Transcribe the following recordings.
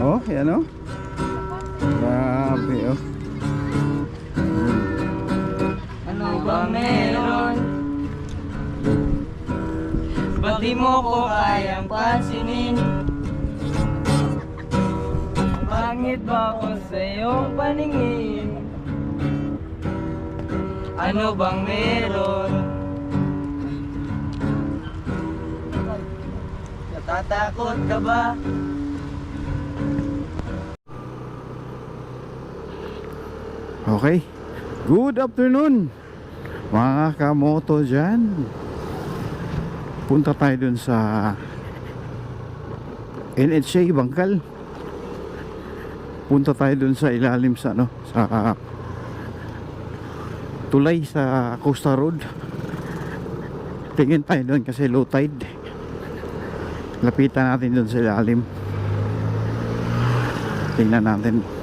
Oh, yan oh. Grabe oh. Ano ba meron? Ba't di mo ko kayang pansinin? Pangit ba ako sa iyong paningin? Ano bang meron? Natatakot ka ba? Okay. Good afternoon. Mga kamoto dyan. Punta tayo dun sa NHA Bangkal. Punta tayo dun sa ilalim sa ano, sa tulay sa Costa Road. Tingin tayo dun kasi low tide. Lapitan natin dun sa ilalim. Tingnan natin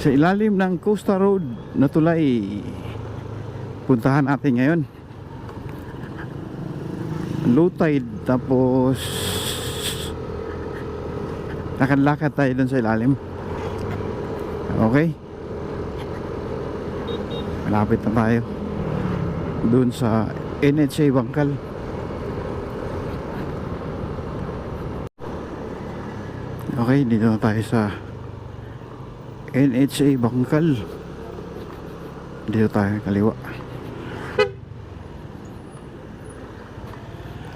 sa ilalim ng Costa Road na tulay puntahan natin ngayon. Low tide tapos lakad-lakad tayo dun sa ilalim. Okay. Malapit na tayo dun sa NHA Bangkal okay dito na tayo sa NHA Bangkal. Dito tayo kaliwa.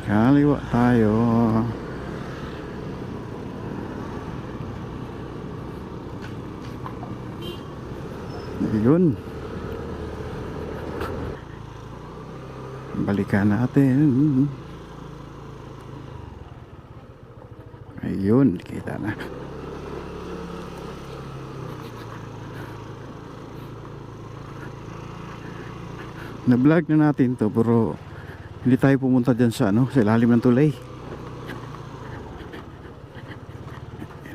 Kaliwa tayo. Yun. Balikan natin. Ayun kita na na-vlog na natin to pero hindi tayo pumunta dyan sa ano sa ilalim ng tulay.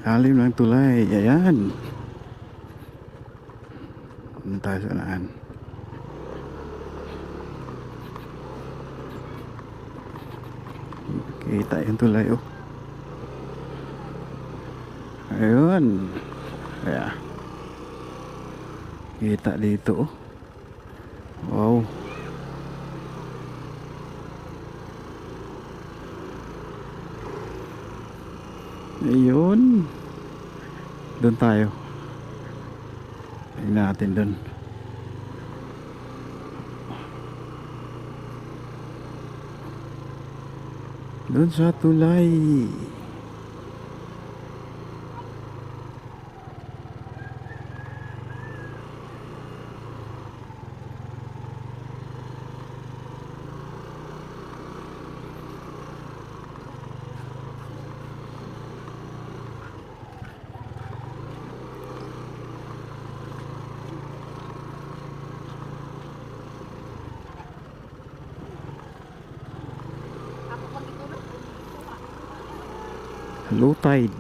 Ilalim ng tulay ayan. Ano tayo sa naan kita yung tulay oh. Ayun kaya kita dito oh. Wow. Ayun. Doon tayo. Tingnan natin doon. Doon sa tulay. Low tide.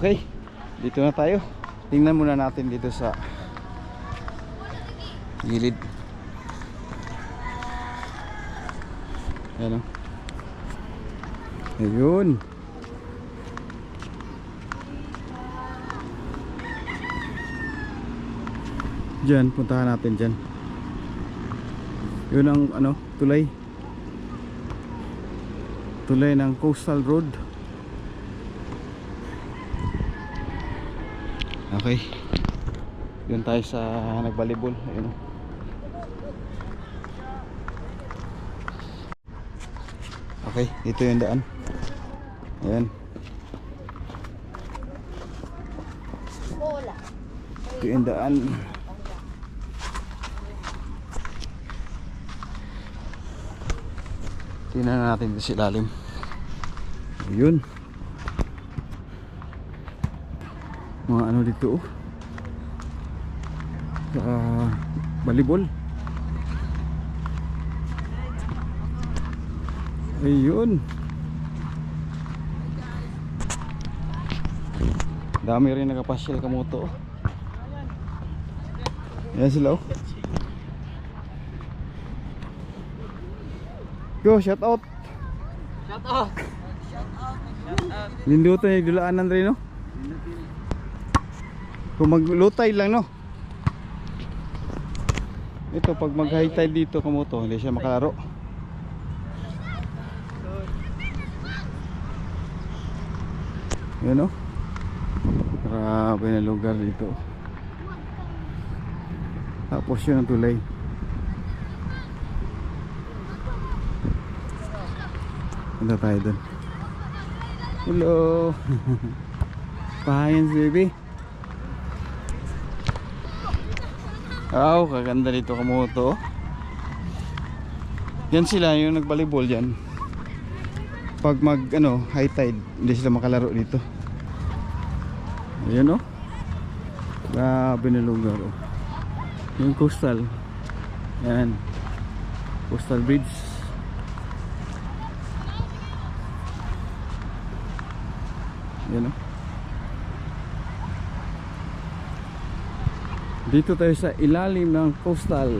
Okay, dito na tayo. Tingnan muna natin dito sa gilid. Ayan o. Ayun. Diyan, puntahan natin dyan. Yun ang ano, tulay. Tulay ng coastal road. Okay. Yun tayo sa nagbalibol. Ayun. Okay, dito yung daan. Ayan. Ito yung daan. Tingnan natin sa ilalim. Ayun. Mga ano dito oh. Sa balibol. Ayun. Dami rin nakapasyal kamoto. oh. Yan sila oh. Go, shout out. Shout out. Lindutan yung dulaanan rin no? Kung maglutay lang no? Ito pag mag high tide dito kamoto hindi siya makalaro Yun no? Grabe na lugar dito Tapos yun ang tulay Punta tayo dun Hello Pahayans baby Wow, kaganda dito kamoto. Yan sila yung nagbalibol yan. Pag mag ano, high tide, hindi sila makalaro dito. Ayan oh. Grabe na lugar oh. Yung coastal. Yan. Coastal bridge. Yan oh. Dito tayo sa ilalim ng coastal.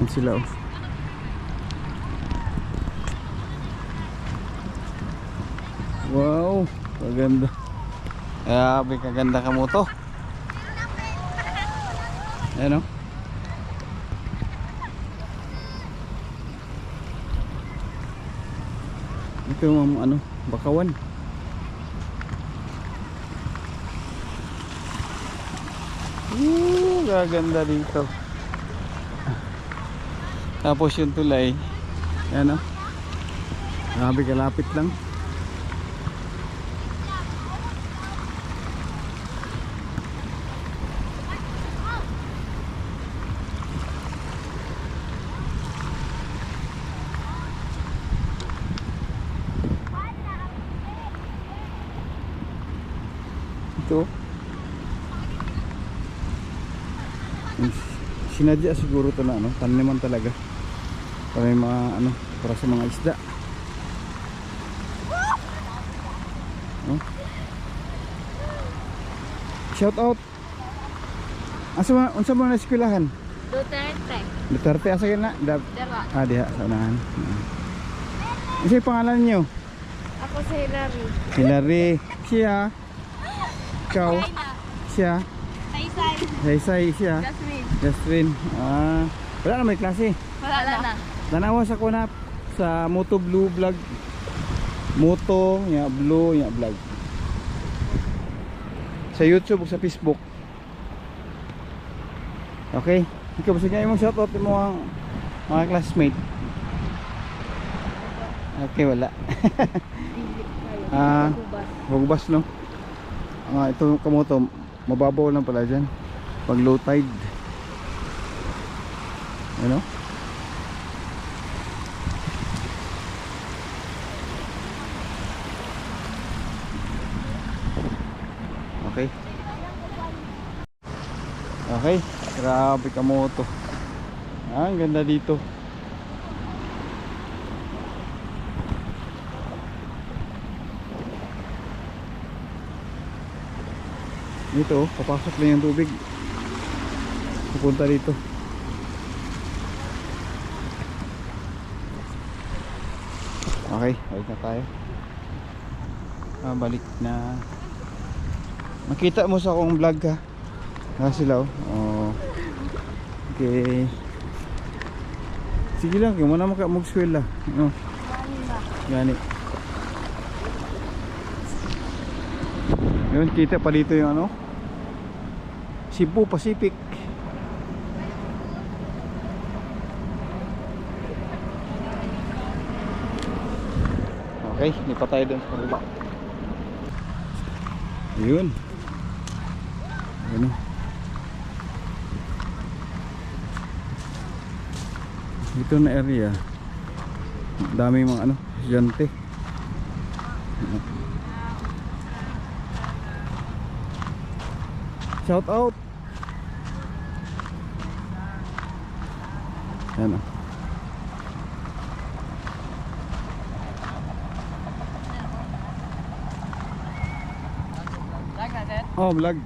Yan sila oh. Wow, kaganda. Grabe kaganda ka mo to. Ayan oh. Ito yung ano, bakawan. Woo, gaganda dito. Tapos yung tulay. Ayan o. Grabe kalapit lang. Ito. Yung Sinadya siguro to na ano, taniman talaga. Para yung mga ano, para sa mga isda. Oh. Shout out. Asa mo unsa mo na eskwelahan? Duterte. Duterte asa na? Dab Dara. ah diha sa unahan. Ano yung pangalan niyo? Ako si Hilary. Hilary. Siya. Ikaw. Siya. Saysay. Saysay siya. Jasmine. Justine. Ah, wala na may klase. Wala na. Tanawa sa kunap sa Moto Blue Vlog. Moto, nya Blue, nya vlog. Sa YouTube ug sa Facebook. Okay. Ikaw ba sige imong shoutout mo ang mga classmate? Okay, wala. Ah, Hugbas no. Ah, ito kamoto mababaw lang pala diyan pag low tide. Ano? Okay. Okay, grabe ka mo to. Ah, ang ganda dito. Dito, oh, papasok lang yung tubig. Pupunta dito. Okay, balik na tayo. Ah, balik na. Makita mo sa akong vlog ka. Ah, sila oh. oh. Okay. Sige lang, kung na maka mag-swell lah. Oh. Gani. Yun, kita pa dito yung ano. Cebu Pacific. Okay, lipat tayo dun sa kabila. Yun. Yun o. Ito na area. Dami mga ano, estudyante. Shout out. Yan Oh, vlog.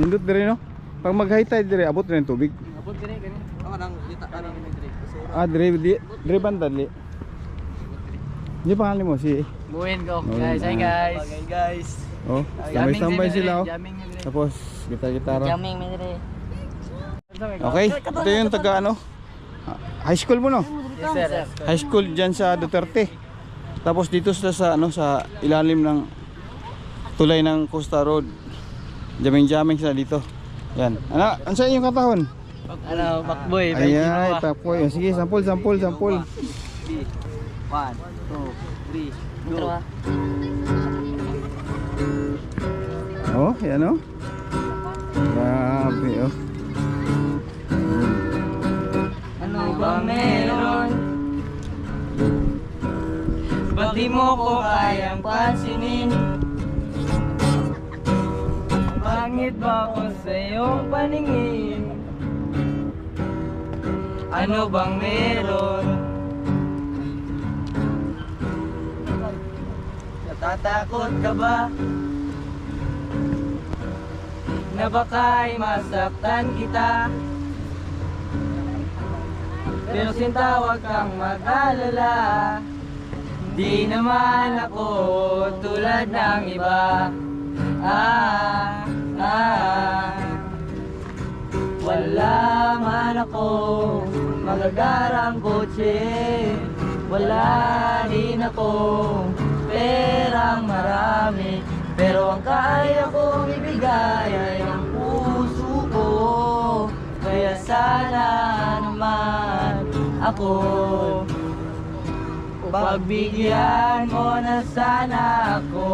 Nindot dire no. Pag mag high tide dire abot rin tubig. Abot gani gani. Ako nang dita ka nang. Basura. Ah, dire di, dire banda li. Di pangalan mo si Buhin ko. Guys, hi ah. guys. Bagay guys. Oh, tambay-tambay sila oh. Ni dire. Tapos gitar-gitara. Jamming ni dire. Okay, ito yung taga ano? ah, High school mo no? Yes sir. High school diyan sa Duterte. Tapos dito sa ano sa ilalim ng tulay ng Costa Road. Jaming-jaming sila dito. Yan. Ano, ano sa inyong katahon? Ano, Macboy. Ayan, tapoy. Sige, sampol, sampol, sampol. One, two, three, go. Oh, yan oh. Grabe oh. Ano ba meron? Ba't di mo ko kayang pansinin? Pangit ba ako sa iyong paningin? Ano bang meron? Natatakot ka ba? Na baka'y masaktan kita? Pero sinta wag kang mag-alala Di naman ako tulad ng iba Ah, ah Wala man ako magagarang kotse. Wala din ako perang marami. Pero ang kaya kong ibigay ay ang puso ko. Kaya sana naman ako Pagbigyan mo na sana ako.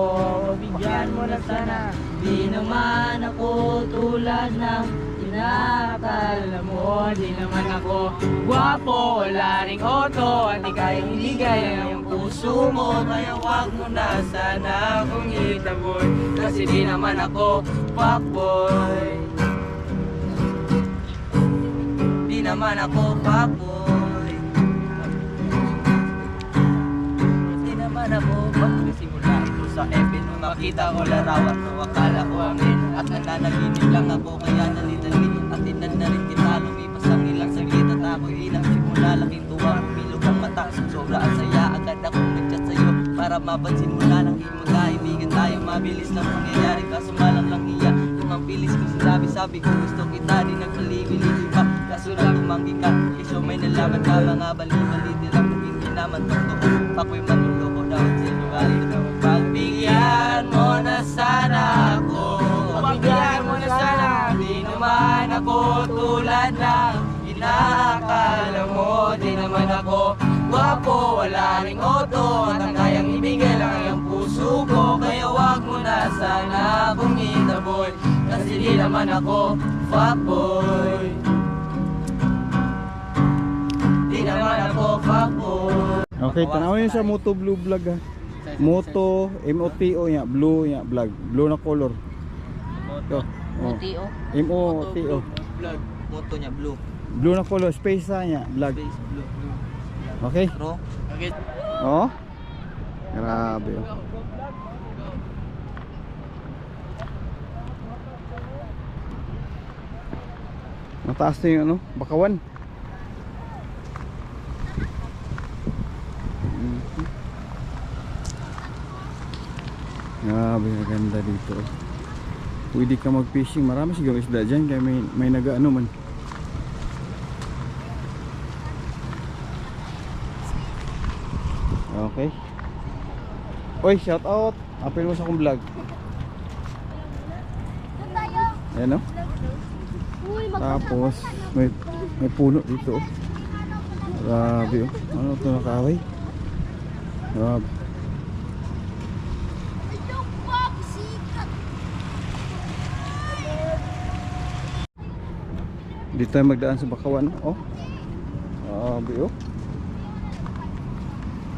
Pagbigyan mo na sana Di naman ako tulad ng inakala mo Di naman ako Gwapo, wala ring oto At di kayang iligay ang puso mo. Kaya wag mo na sana akong itabon Kasi di naman ako fuckboy. Di naman ako fuckboy. Di naman ako Pagkasimula ko sa Nung makita ko larawan mo Akala ko amin At nananaginip lang ako Kaya nalidali At tinad na rin kita Lumipas ang ilang saglit. At ako'y ilang simula Laking tuwa Umilog ang mata. Sobra ang saya Agad akong nagchat sa'yo. Para mapansin mo na lang Hindi magkaibigan tayo. Mabilis lang mangyayari Kaso malang lang iya. Yung ang bilis ko sinabi Sabi ko gusto kita Di nagpalibi-libi pa. Kaso lang tumanggi ka Isyo may nalaman ka. Mga bali-bali Nilang kung hindi naman totoo Ako'y manluloko daw ng Inaakala mo Di naman ako Gwapo, wala ring oto At ang kayang ibigay lang ay ang puso ko Kaya wag mo na sana akong itaboy Kasi di naman ako fuckboy Di naman ako fuckboy Okay, tanawin sa Moto Blue Vlog ha. Moto, M-O-T-O nya, blue nya, vlog. Blue na color. Ito. Oh. M-O-T-O. Vlog. Moto niya blue. Blue na color, space sa nya, vlog. Face blue. blue. Okay? Bro. Okay. Oh. Grabe oh. Mataas na yung ano, bakawan. Grabe, ang ganda dito. Pwede ka mag-fishing. Marami siguro isda dyan kaya may, may nag-ano man. Okay. Oy, shout out. Apel mo sa akong vlog. Ayan o. Uy, Tapos, may, may puno dito. oh. Grabe oh. Ano ito nakaway? Grabe. Dito tayo magdaan sa Bakawan. Oh. Grabe oh.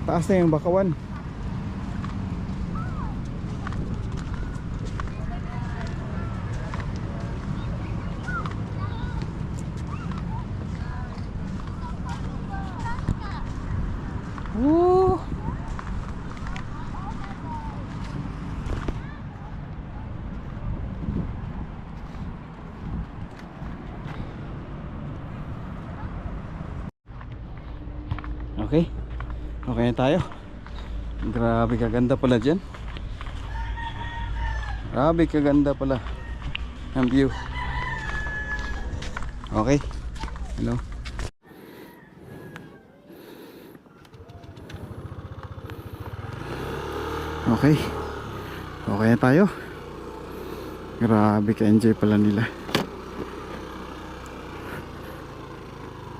Taas na yung Bakawan. Tayo. Grabe kaganda pala dyan. Grabe kaganda pala. Ang view. Okay. Hello. Okay. Okay na tayo. Grabe ka-enjoy pala nila.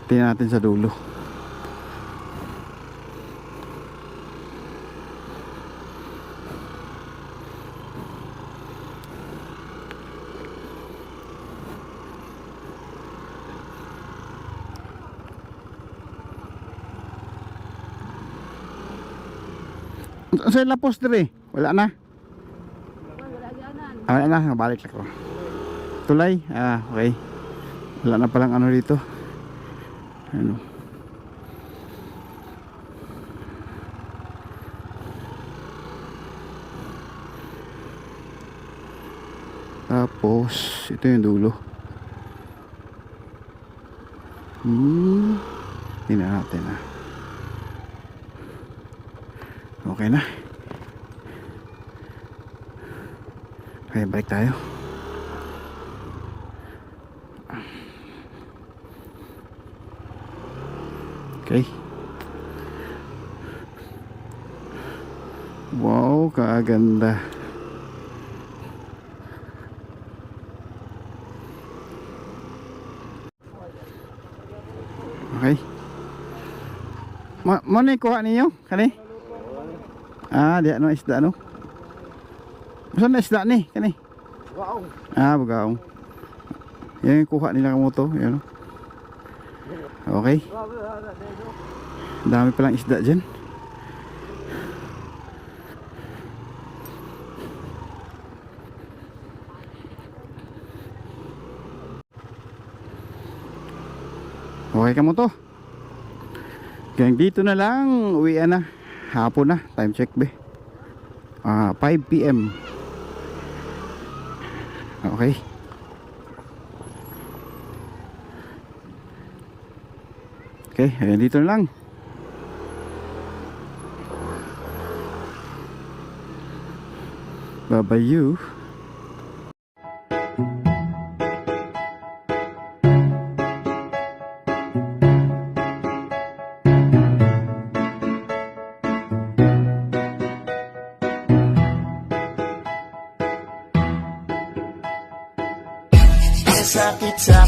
Tingnan natin sa dulo. Sa lapos dire, wala na. Ah, wala na, balik ako. Tulay, ah, okay. Wala na palang ano dito. Ano. Tapos, ito yung dulo. Hmm. Tingnan natin ah. Okay na. Okay, balik tayo. Okay. Wow, kaaganda. Okay. Ma mo ni kuha ninyo? Kani? Ah, di ano isda no? Saan na isda ni? Kani? Wow. Ah, bugaong. Yan yung kuha nila kamoto. Yan. Okay. Dami palang isda dyan. Okay ka mo to. Dito na lang, uwi na. Hapon na, time check be. Ah, 5 PM. Okay. Okay, ayan dito na lang. Bye-bye you. Sakit sa